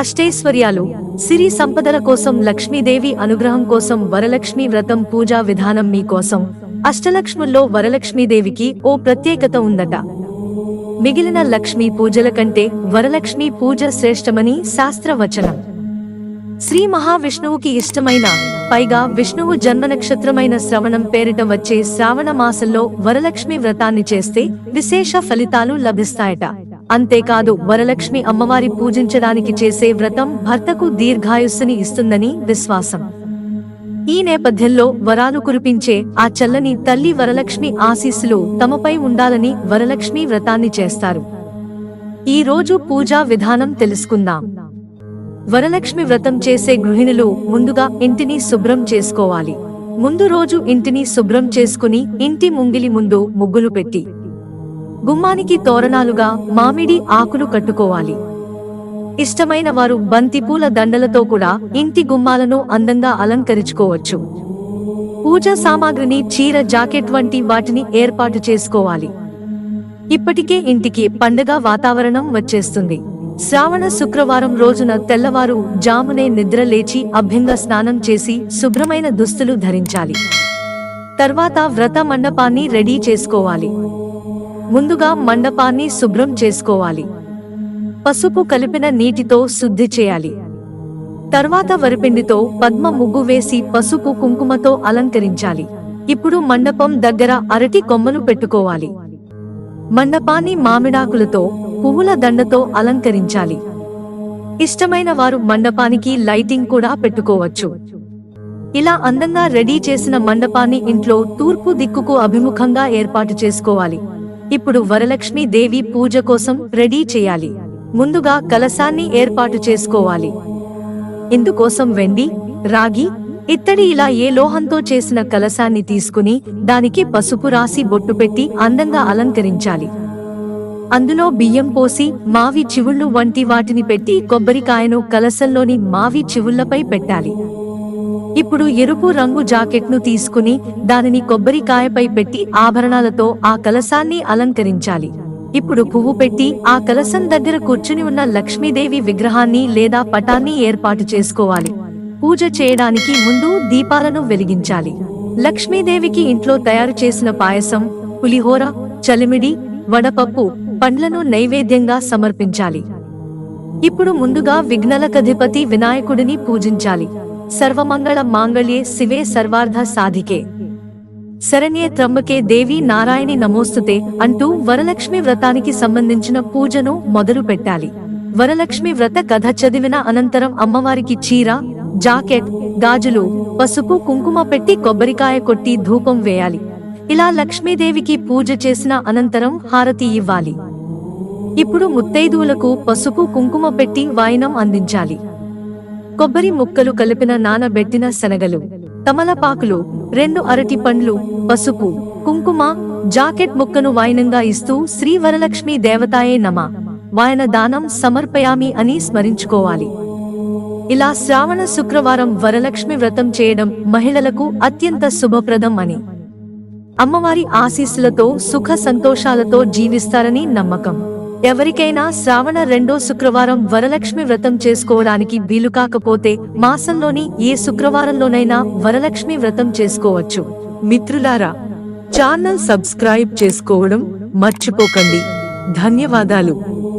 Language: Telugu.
అష్టైశ్వర్యాలు సిరి సంపదల కోసం లక్ష్మీదేవి అనుగ్రహం కోసం వరలక్ష్మి వ్రతం పూజా విధానం మీకోసం అష్టలక్ష్ముల్లో వరలక్ష్మీదేవికి ఓ ప్రత్యేకత ఉందట. మిగిలిన లక్ష్మీ పూజల కంటే వరలక్ష్మి పూజ శ్రేష్టమని శాస్త్రవచనం. శ్రీ మహావిష్ణువుకి ఇష్టమైన పైగా విష్ణువు జన్మ నక్షత్రమైన శ్రవణం పేరిట వచ్చే శ్రావణ మాసంలో వరలక్ష్మి వ్రతాన్ని చేస్తే విశేష ఫలితాలు లభిస్తాయట. అంతేకాదు వరలక్ష్మి అమ్మవారి పూజించడానికి చేసే వ్రతం భర్తకు దీర్ఘాయుస్సుని ఇస్తుందని విశ్వాసం. ఈ నేపథ్యంలో వరాలు కురిపించే ఆ చల్లని తల్లి వరలక్ష్మి ఆశీస్సులు తమపై ఉండాలని వరలక్ష్మి వ్రతాన్ని చేస్తారు. ఈ రోజు పూజా విధానం తెలుసుకుందాం. వరలక్ష్మి వ్రతం చేసే గృహిణులు ముందుగా ఇంటిని శుభ్రం చేసుకోవాలి. ముందు రోజు ఇంటిని శుభ్రం చేసుకుని ఇంటి ముంగిలి ముందు ముగ్గులు పెట్టి గుమ్మానికి తోరణాలుగా మామిడి ఆకులు కట్టుకోవాలి. ఇష్టమైన వారు బంతిపూల దండలతో కూడా ఇంటి గుమ్మాలను అందంగా అలంకరించుకోవచ్చు. పూజా సామాగ్రిని చీర జాకెట్ వంటి వాటిని ఏర్పాటు చేసుకోవాలి. ఇప్పటికే ఇంటికి పండగ వాతావరణం వచ్చేస్తుంది. శ్రావణ శుక్రవారం రోజున తెల్లవారు జామునే నిద్ర లేచి అభ్యంగ స్నానం చేసి శుభ్రమైన దుస్తులు ధరించాలి. తర్వాత వ్రత మండపాన్ని రెడీ చేసుకోవాలి. ముందుగా మండపాన్ని శుభ్రం చేసుకోవాలి. పసుపు కలిపిన నీటితో శుద్ధి చేయాలి. తర్వాత వరిపిండితో పద్మ ముగ్గు వేసి పసుపు కుంకుమతో అలంకరించాలి. ఇప్పుడు మండపం దగ్గర అరటి కొమ్మలు పెట్టుకోవాలి. మండపాన్ని మామిడాకులతో పువ్వుల దండతో అలంకరించాలి. ఇష్టమైన వారు మండపానికి లైటింగ్ కూడా పెట్టుకోవచ్చు. ఇలా అందంగా రెడీ చేసిన మండపాన్ని ఇంట్లో తూర్పు దిక్కుకు అభిముఖంగా ఏర్పాటు చేసుకోవాలి. ఇప్పుడు వరలక్ష్మి దేవి పూజ కోసం రెడీ చేయాలి. ముందుగా కలశాన్ని ఏర్పాటు చేసుకోవాలి. ఇందుకోసం వెండి రాగి ఇత్తడి ఇలా ఏ లోహంతో చేసిన కలశాన్ని తీసుకుని దానికి పసుపు రాసి బొట్టు పెట్టి అందంగా అలంకరించాలి. అందులో బియ్యం పోసి మావి చివుళ్ళు వంటి వాటిని పెట్టి కొబ్బరికాయను కలసంలోని మావి చివుళ్ళపై పెట్టాలి. ఇప్పుడు ఎరుపు రంగు జాకెట్ను తీసుకుని దానిని కొబ్బరికాయపై పెట్టి ఆభరణాలతో ఆ కలసాన్ని అలంకరించాలి. ఇప్పుడు పువ్వు పెట్టి ఆ కలసం దగ్గర కూర్చుని ఉన్న లక్ష్మీదేవి విగ్రహాన్ని లేదా పటాన్ని ఏర్పాటు చేసుకోవాలి. పూజ చేయడానికి ముందు దీపాలను వెలిగించాలి. లక్ష్మీదేవికి ఇంట్లో తయారు చేసిన పాయసం పులిహోర చలిమిడి వడపప్పు పండ్లను నైవేద్యంగా సమర్పించాలి. ఇప్పుడు ముందుగా విఘ్నలకధిపతి వినాయకుడిని పూజించాలి. సర్వమంగళ మాంగళ్యే శివే సర్వార్థ సాధికే. శరణ్యే త్రంబకే దేవి నారాయణి నమోస్తుతే అంటూ వరలక్ష్మి వ్రతానికి సంబంధించిన పూజను మొదలు పెట్టాలి. వరలక్ష్మి వ్రత కథ చదివిన అనంతరం అమ్మవారికి చీర జాకెట్ గాజులు పసుపు కుంకుమ పెట్టి కొబ్బరికాయ కొట్టి ధూపం వేయాలి. ఇలా లక్ష్మీదేవికి పూజ చేసిన అనంతరం హారతి ఇవ్వాలి. ఇప్పుడు ముత్తైదువులకు పసుపు కుంకుమ పెట్టి వాయినం అందించాలి. కొబ్బరి ముక్కలు కలిపిన నానబెట్టిన శనగలు తమలపాకులు రెండు అరటి పండ్లు పసుపు కుంకుమ జాకెట్ ముక్కను వాయనంగా ఇస్తూ శ్రీ వరలక్ష్మి దేవతాయే నమ. వాయన దానం సమర్పయామి అని స్మరించుకోవాలి. ఇలా శ్రావణ శుక్రవారం వరలక్ష్మి వ్రతం చేయడం మహిళలకు అత్యంత శుభప్రదం అని. అమ్మవారి ఆశీస్సులతో సుఖ సంతోషాలతో జీవిస్తారని నమ్మకం. ఎవరికైనా శ్రావణ రెండో శుక్రవారం వరలక్ష్మి వ్రతం చేసుకోవడానికి వీలు కాకపోతే మాసంలోని ఏ శుక్రవారంలోనైనా వరలక్ష్మి వ్రతం చేసుకోవచ్చు. మిత్రులారా ఛానల్ సబ్స్క్రైబ్ చేసుకోవడం మర్చిపోకండి. ధన్యవాదాలు.